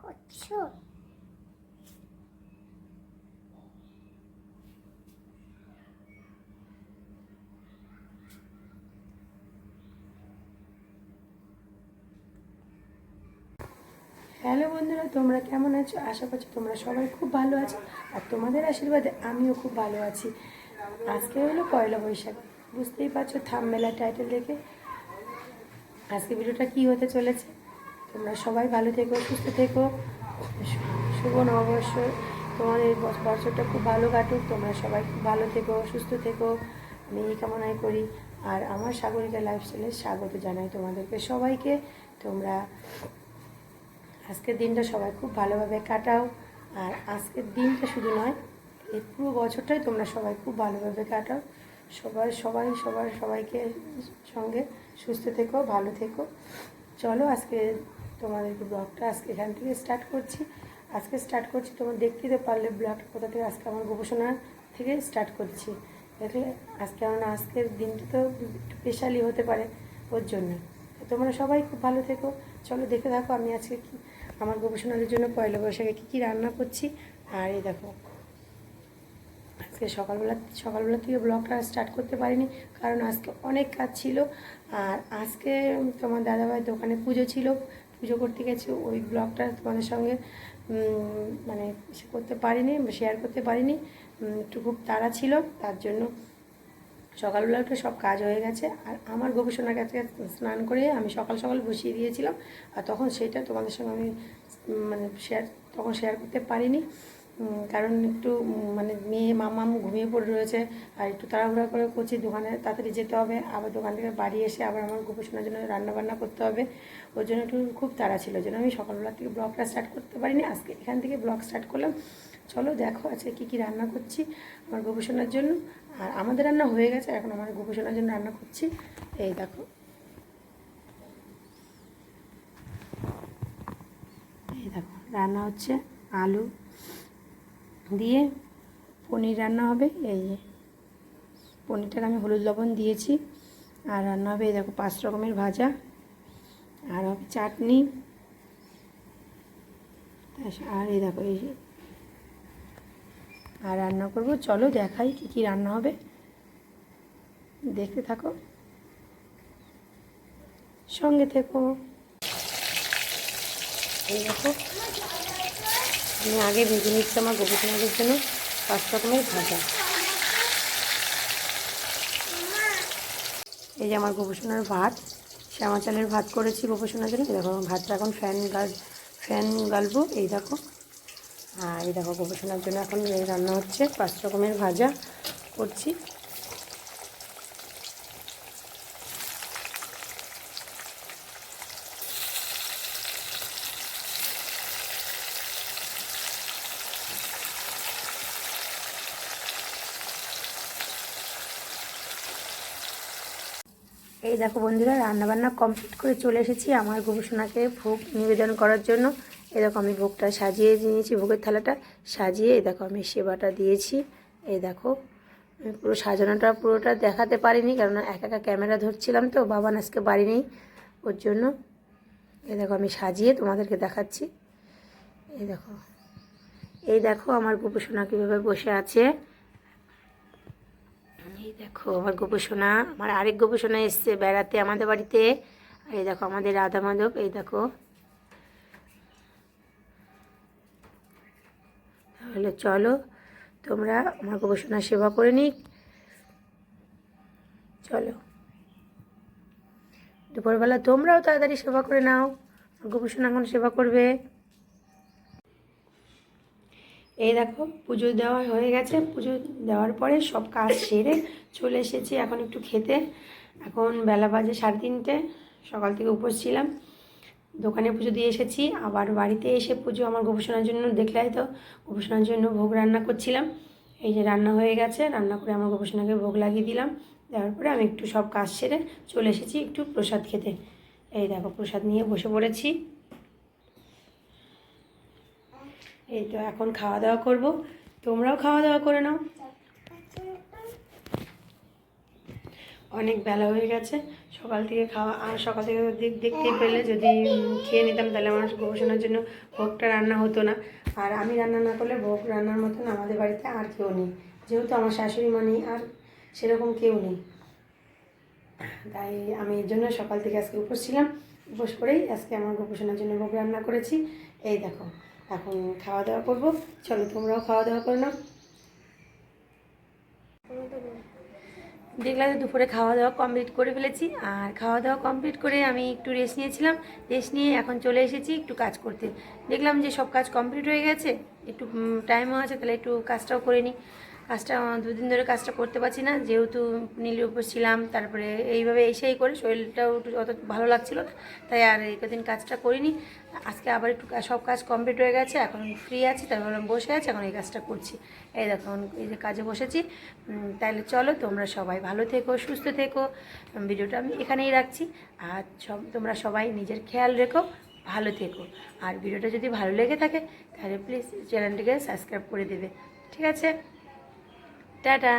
করছ? হ্যালো বন্ধুরা, তোমরা কেমন আছো? আশা করছি তোমরা সবাই খুব ভালো আছো আর তোমাদের আশীর্বাদে আমিও খুব ভালো আছি। আজকে হলো পয়লা বৈশাখ, বুঝতেই পারছ থামমেলা টাইটেল দেখে। আজকে ভিডিওটা কি হতে চলেছে? তোমরা সবাই ভালো থেকো, সুস্থ থেকো। শুভ নববর্ষ। তোমাদের বছ- বছরটা খুব ভালো কাটুক। তোমরা সবাই খুব ভালো থেকো, সুস্থ থেকো। আমি এই কামনাই করি। আর আমার সাগরিকা লাইফস্টাইলে স্বাগত জানাই তোমাদেরকে সবাইকে। তোমরা আজকের দিনটা সবাই খুব ভালোভাবে কাটাও। আর আজকের দিনটা শুধু নয়, এই পুরো বছরটাই তোমরা সবাই খুব ভালোভাবে কাটাও। সবাই সবাই, সবার সবাইকে সঙ্গে সুস্থ থেকো, ভালো থেকো। চলো আজকে তোমাদেরকে ব্লগটা আজকে এখান থেকে স্টার্ট করছি। আজকে স্টার্ট করছি, তোমার দেখতে তো পারলে ব্লগটা কোথা থেকে আজকে আমার গবেষণা থেকে স্টার্ট করছি। দেখলে আজকে কেননা আজকের দিনটা তো স্পেশালি হতে পারে ওর জন্য। তোমরা সবাই খুব ভালো থেকো। চলো দেখে থাকো আমি আজকে কি, আমার গবেষণাদের জন্য পয়লা বৈশাখে কী কী রান্না করছি। আর এই দেখো, আজকে সকালবেলা সকালবেলা থেকে ব্লগটা স্টার্ট করতে পারিনি, কারণ আজকে অনেক কাজ ছিল। আর আজকে তোমার দাদাভাই দোকানে পুজো ছিল পুজো করতে গেছি, ওই ব্লগটা তোমাদের সঙ্গে মানে করতে পারিনি শেয়ার করতে পারিনি একটু খুব তাড়া ছিল, তার জন্য সকালবেলা উঠে সব কাজ হয়ে গেছে, আর আমার গবেষণার কাছে স্নান করে আমি সকাল সকাল বসিয়ে দিয়েছিলাম, আর তখন সেটা তোমাদের সঙ্গে আমি মানে শেয়ার তখন শেয়ার করতে পারিনি। কারণ একটু মানে মেয়ে মামাম ঘুমিয়ে পড়ে রয়েছে, আর একটু তাড়াহুড়া করে করছি, দোকানে তাড়াতাড়ি যেতে হবে, আবার দোকান থেকে বাড়ি এসে আবার আমার গবেষণার জন্য রান্নাবান্না করতে হবে, ওর জন্য একটু খুব তাড়া ছিল ওই জন্য আমি সকালবেলা থেকে ব্লগটা স্টার্ট করতে পারিনি, আজকে এখান থেকে ব্লগ স্টার্ট করলাম, চলো দেখো আজকে কী কী রান্না করছি আমার গবেষণার জন্য, আর আমাদের রান্না হয়ে গেছে, এখন আমার গবেষণার জন্য রান্না করছি, এই দেখো। এই দেখো, রান্না হচ্ছে আলু দিয়ে পনির রান্না হবে, এই যে। পনিরটাকে আমি হলুদ লবণ দিয়েছি, আর রান্না হবে, এই দেখো, পাঁচ রকমের ভাজা, আর হবে চাটনি আর এই দেখো, এই আর রান্না করব, চলো দেখাই কি কি রান্না হবে। দেখতে থাকো। সঙ্গে থেকো। এই দেখো আমি আগে ভেজে নিচ্ছি আমার গবেষণাদের জন্য পাঁচ রকমের ভাজা। এই যে আমার গবেষণার ভাত, শ্যামা চালের ভাত করেছি গবেষণার জন্য। দেখো ভাতটা এখন ফ্যান গাল ফ্যান গালবো। এই দেখো। আর এই দেখো গবেষণার জন্য এখন রান্না হচ্ছে, পাঁচ রকমের ভাজা করছি। এই দেখো বন্ধুরা, রান্নাবান্না কমপ্লিট করে চলে এসেছি আমার গবেষণাকে ভোগ নিবেদন করার জন্য। এই দেখো আমি ভোগটা সাজিয়ে নিয়েছি, ভোগের থালাটা সাজিয়ে। এই দেখো আমি সেবাটা দিয়েছি। এই দেখো, আমি পুরো সাজানোটা পুরোটা দেখাতে পারিনি কারণ একা একা ক্যামেরা ধরছিলাম তো, বাবা আজকে বাড়ি নেই ওর জন্য। এই দেখো আমি সাজিয়ে তোমাদেরকে দেখাচ্ছি। এই দেখো এই দেখো আমার গোপসোনা কীভাবে বসে আছে। দেখো, আমার গোপসোনা আমার আরেক গোপসোনা এসছে বেড়াতে আমাদের বাড়িতে। আর এই দেখো, আমাদের রাধা মাধব, এই দেখো। তাহলে চলো, তোমরা আমার গবেষণা সেবা করে নিক। চলো। দুপুরবেলা তোমরাও তাড়াতাড়ি সেবা করে নাও গবেষণা এখন সেবা করবে। এই দেখো, পুজো দেওয়া হয়ে গেছে। পুজো দেওয়ার পরে সব কাজ সেরে চলে এসেছি এখন একটু খেতে। এখন বেলা বাজে সাড়ে তিনটে, সকাল থেকে উপোস ছিলাম। দোকানে পুজো দিয়ে এসেছি, আবার বাড়িতে এসে পুজো আমার গবেষণার জন্য দেখলাই তো গবেষণার জন্য ভোগ রান্না করছিলাম। এই যে রান্না হয়ে গেছে, রান্না করে আমার গবেষণাকে ভোগ লাগিয়ে দিলাম। দেওয়ার পরে আমি একটু সব কাজ সেরে চলে এসেছি একটু প্রসাদ খেতে। এই দেখো, প্রসাদ নিয়ে বসে পড়েছি। এই তো এখন খাওয়া দাওয়া করব। তোমরাও খাওয়া দাওয়া করে নাও। অনেক বেলা হয়ে গেছে, সকাল থেকে খাওয়া, আর সকাল থেকে দেখ দেখতেই পেলে যদি খেয়ে নিতাম তাহলে আমার গবেষণার জন্য ভোগটা রান্না হতো না। আর আমি রান্না না করলে ভোগ রান্নার মতন আমাদের বাড়িতে আর কেউ নেই। যেহেতু আমার শাশুড়ি মা নেই, আর সেরকম কেউ নেই। তাই আমি এর জন্য সকাল থেকে আজকে উপোস ছিলাম। উপোস করেই আজকে আমার গবেষণার জন্য ভোগ রান্না করেছি। এই দেখো এখন খাওয়া দাওয়া করব। চলো, তোমরাও খাওয়া দাওয়া করে নাও। দেখলাম দুপুরে খাওয়া দাওয়া কমপ্লিট করে ফেলেছি। আর খাওয়া দাওয়া কমপ্লিট করে আমি একটু রেস্ট নিয়েছিলাম। রেস্ট নিয়ে এখন চলে এসেছি একটু কাজ করতে। দেখলাম যে সব কাজ কমপ্লিট হয়ে গেছে। একটু টাইমও আছে, তাহলে একটু কাজটাও করে নিই। কাজটা, দুদিন ধরে কাজটা করতে পারছি না। যেহেতু নীলের উপর ছিলাম, তারপরে এইভাবে এসেই করে শরীরটাও একটু অত ভালো লাগছিল না, তাই আর এই কদিন কাজটা করিনি। আজকে আবার একটু সব কাজ কমপ্লিট হয়ে গেছে, এখন ফ্রি আছি, তাই ভাবলাম বসে আছি, এখন এই কাজটা করছি। এই দেখো এই যে কাজে বসেছি। তাহলে চলো, তোমরা সবাই ভালো থেকো, সুস্থ থেকো। ভিডিওটা আমি এখানেই রাখছি। আর সব তোমরা সবাই নিজের খেয়াল রেখো, ভালো থেকো। আর ভিডিওটা যদি ভালো লেগে থাকে, তাহলে প্লিজ চ্যানেলটিকে সাবস্ক্রাইব করে দেবে। ঠিক আছে? টাটা